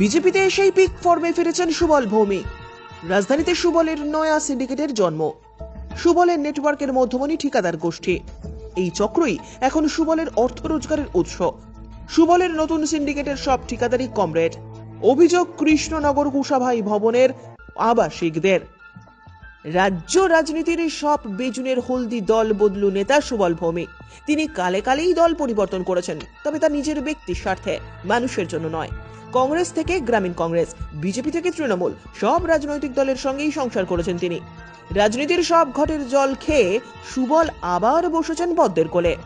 বিজেপিতে এসেই পিক ফর্মে ফিরেছেন সুবল ভৌমিক। রাজধানীতে সুবলের নয়া সিন্ডিকেটের জন্ম। সুবলের নেটওয়ার্কের মধ্যমণি ঠিকাদার গোষ্ঠী। এই চক্রই এখন সুবলের অর্থ রোজগারের উৎস। সুবলের নতুন সিন্ডিকেটের সব ঠিকাদারি কমরেড অভিযোগ কৃষ্ণনগর কুশাভাই ভবনের আবাসিকদের। রাজ্য রাজনীতির সব বেজুনের হলদি দল বদলু নেতা সুবল ভৌমিক। তিনি কালে কালেই দল পরিবর্তন করেছেন, তবে তা নিজের ব্যক্তির স্বার্থে, মানুষের জন্য নয়। কংগ্রেস থেকে গ্রামীণ কংগ্রেস, বিজেপি থেকে তৃণমূল, সব রাজনৈতিক দলের সঙ্গেই সংসার করেছেন তিনি। রাজনীতির সব ঘটের জল খেয়ে সুবল আবার বসেছেন পদ্মের কোলে।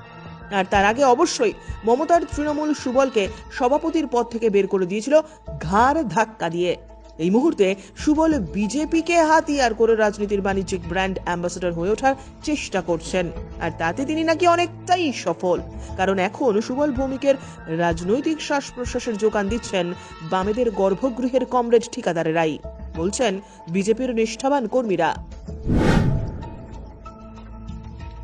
আর তার আগে অবশ্যই মমতার তৃণমূল সুবলকে সভাপতির পদ থেকে বের করে দিয়েছিল ঘাড় ধাক্কা দিয়ে। এই মুহূর্তে সুবল বিজেপিকে হাতিয়ার করে রাজনীতির বাণিজ্যিক ব্র্যান্ড অ্যাম্বাসেডর হয়ে ওঠার চেষ্টা করছেন। আর তাতে তিনি নাকি অনেকটাই সফল। কারণ এখন সুবল ভৌমিকের রাজনৈতিক শ্বাস প্রশ্বাসের যোগান দিচ্ছেন বামেদের গর্ভগৃহের কমরেড ঠিকাদারেরাই। বলছেন, বিজেপির নিষ্ঠাবান কর্মীরা।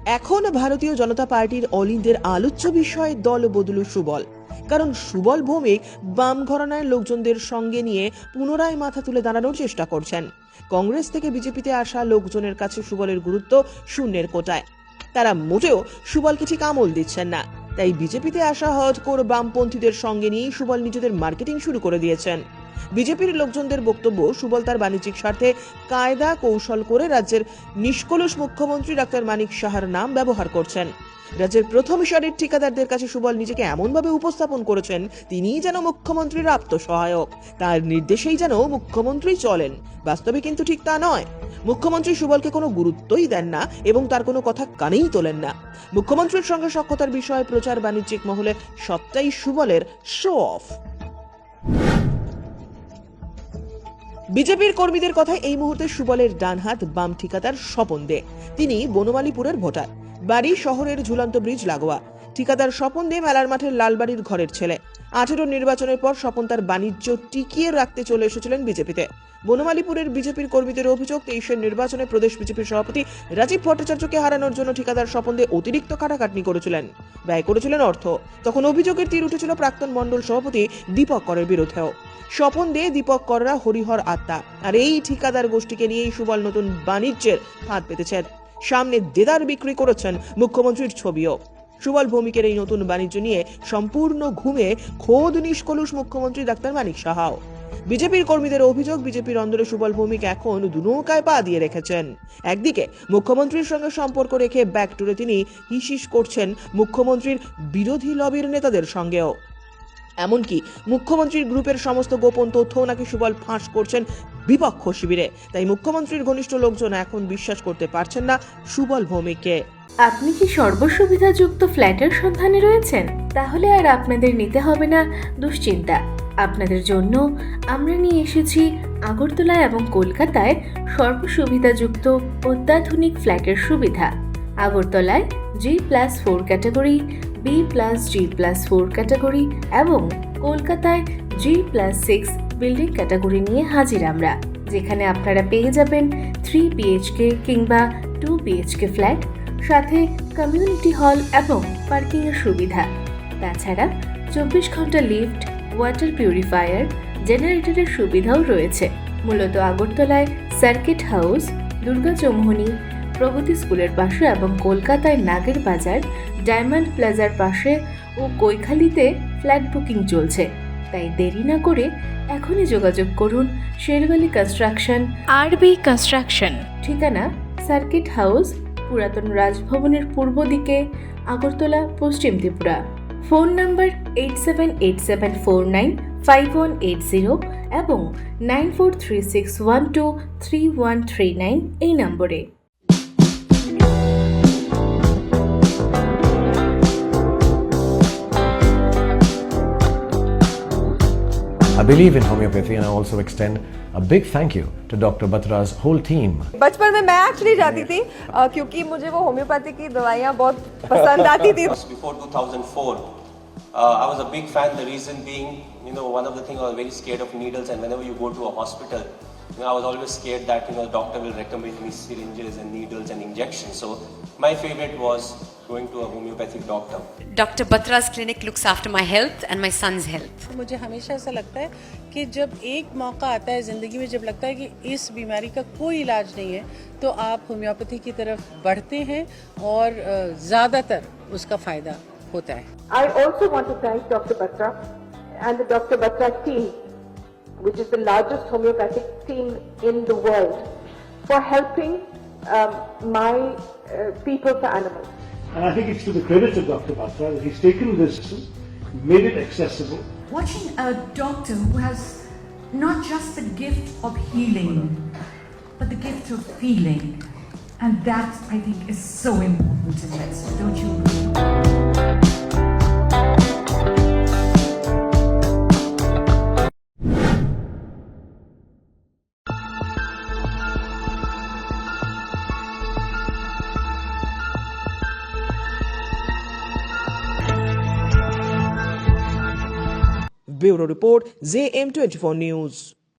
এখন ভারতীয় জনতা পার্টির অলিন্দের আলোচ্য বিষয় দল বদলু সুবল। কারণ সুবল ভৌমিক বাম ঘরানার লোকজনদের সঙ্গে নিয়ে পুনরায় মাথা তুলে দাঁড়ানোর চেষ্টা করছেন। কংগ্রেস থেকে বিজেপিতে আসা লোকজনের কাছে সুবলের গুরুত্ব শূন্যের কোটায়। তারা মোটেও সুবলকে ঠিক আমল দিচ্ছেন না। তাই বিজেপিতে আসা হটকোর বামপন্থীদের সঙ্গে নিয়েই সুবল নিজেদের মার্কেটিং শুরু করে দিয়েছেন। বিজেপির লোকজনদের বক্তব্য সুবল তার বাণিজ্যিক স্বার্থে কায়দা কৌশল করে রাজ্যের নিষ্কলুষ মুখ্যমন্ত্রী ডাক্তার মানিক সাহার নাম ব্যবহার করছেন। রাজ্যের প্রথম সারির ঠিকাদারদের কাছে সুবল নিজেকে এমনভাবে উপস্থাপন করেছেন তিনি যেন মুখ্যমন্ত্রীর আত্মসহায়ক। তার নির্দেশেই যেন মুখ্যমন্ত্রী চলেন। বাস্তবে কিন্তু ঠিক তা নয়। মুখ্যমন্ত্রী সুবলকে কোনো গুরুত্বই দেন না এবং তার কোনো কথা কানেই তোলেন না। মুখ্যমন্ত্রীর সঙ্গে সক্ষতার বিষয়ে প্রচার বাণিজ্যিক মহলে সবটাই সুবলের শো অফ বিজেপির কর্মীদের কথায় এই মুহূর্তে সুবলের ডানহাত বাম ঠিকাদার স্বপন দে। তিনি বনমালীপুরের ভোটার। বাড়ি শহরের ঝুলন্ত ব্রিজ লাগোয়া। ঠিকাদার স্বপন দে মেলার মাঠের লালবাড়ির ঘরের ছেলে। আঠেরো নির্বাচনের পর স্বপন তার বাণিজ্য টিকিয়ে রাখতে চলে এসেছিলেন বিজেপিতে। বনমালীপুরের বিজেপির কর্মীদের অভিযোগ তেইশের নির্বাচনে প্রদেশ বিজেপির সভাপতি রাজীব ভট্টাচার্যকে হারানোর জন্য ঠিকাদার স্বপন দে অতিরিক্ত কাটাকাটনি করেছিলেন। ব্যয় করেছিলেন অর্থ। তখন অভিযোগের তীর উঠেছিল প্রাক্তন মণ্ডল সভাপতি দীপক করের বিরুদ্ধেও। স্বপন দে, দীপক কররা, হরিহর আত্মা। আর এই ঠিকাদার গোষ্ঠীকে নিয়েই সুবল নতুন বাণিজ্যের ফাঁদ পেতেছেন। সামনে দেদার বিক্রি করেছেন মুখ্যমন্ত্রীর ছবিও। সুবল ভৌমিকের এই নতুন বাণিজ্য নিয়ে সম্পূর্ণ ঘুমে খোদ নিষ্কলুষ মুখ্যমন্ত্রী ডাক্তার মানিক সাহাও। বিজেপির কর্মীদের অভিযোগ, বিজেপির অন্দরে সুবল ভৌমিক এখন দুনৌকায় পা দিয়ে রেখেছেন। একদিকে মুখ্যমন্ত্রীর সঙ্গে সম্পর্ক রেখে ব্যাক টুরে তিনি হিসিস করছেন মুখ্যমন্ত্রীর বিরোধী লবির নেতাদের সঙ্গেও। এমনকি মুখ্যমন্ত্রীর গ্রুপের সমস্ত গোপন তথ্যও নাকি সুবল ফাঁস করছেন বিপক্ষ শিবিরে। তাই মুখ্যমন্ত্রীর ঘনিষ্ঠ লোকজন এখন বিশ্বাস করতে পারছেন না সুবল ভৌমিককে। আপনি কি সর্বসুবিধাযুক্ত ফ্ল্যাটের সন্ধানে রয়েছেন? তাহলে আর আপনাদের নিতে হবে না, দুশ্চিন্তা। আপনাদের জন্য আমরা নিয়ে এসেছি আগরতলা এবং কলকাতায় সর্বসুবিধাযুক্ত অত্যাধুনিক ফ্ল্যাটের সুবিধা। আগরতলায় G plus four category B plus G plus four category এবং কলকাতায় G plus six building category নিয়ে হাজির আমরা, যেখানে আপনারা পেয়ে যাবেন থ্রি বিএইচকে কিংবা টু বিএইচকে ফ্ল্যাট সাথে কমিউনিটি হল এবং পার্কিংয়ের সুবিধা। তাছাড়া চব্বিশ ঘণ্টা লিফট ওয়াটার পিউরিফায়ার জেনারেটরের সুবিধাও রয়েছে। মূলত আগরতলায় সার্কিট হাউস দুর্গা প্রগতি স্কুলের পাশে এবং কলকাতায় নাগের বাজার ডায়মন্ড প্লাজার পাশে ও কৈখালিতে ফ্ল্যাট বুকিং চলছে। তাই দেরি না করে এখনই যোগাযোগ করুন শেরওয়ালি কনস্ট্রাকশন। RB construction. ঠিকানা সার্কিট হাউস পুরাতন রাজভবনের পূর্ব দিকে আগরতলা পশ্চিম Tripura. Phone number eight seven eight seven four nine five one eight zero এবং nine four three six one two three one three nine এই নম্বরে। I believe in homeopathy and I also extend a big thank you to Dr. Batra's whole team. बचपन में मैं actually जाती थी अ, क्योंकि मुझे वो होम्योपैथी की दवाइयाँ बहुत पसंद आती थी was before 2004. Uh, I was a big fan. The reason being, you know, one of the things I was very scared of needles, and whenever you go to a hospital, you know, I was always scared that you know the doctor will recommend me syringes and needles and injections. So my favorite was going to a homeopathic doctor. Dr. Batra's clinic looks after my health and my son's health. मुझे हमेशा ऐसा लगता है कि जब एक मौका आता है ज़िंदगी में जब लगता है कि इस बीमारी का कोई इलाज नहीं है तो आप होम्योपैथी की तरफ़ बढ़ते हैं और ज़्यादातर उसका फ़ायदा होता है I also want to thank Dr. Batra and the Dr. Batra team, which is the largest homeopathic team in the world, for helping um, my uh, people for animals. And I think it's to the credit of Dr. Batra that he's taken this, made it accessible, watching a doctor who has not just the gift of healing, but the gift of feeling. And that, I think, is so important in medicine, don't you Bureau Report, ZM 24 News.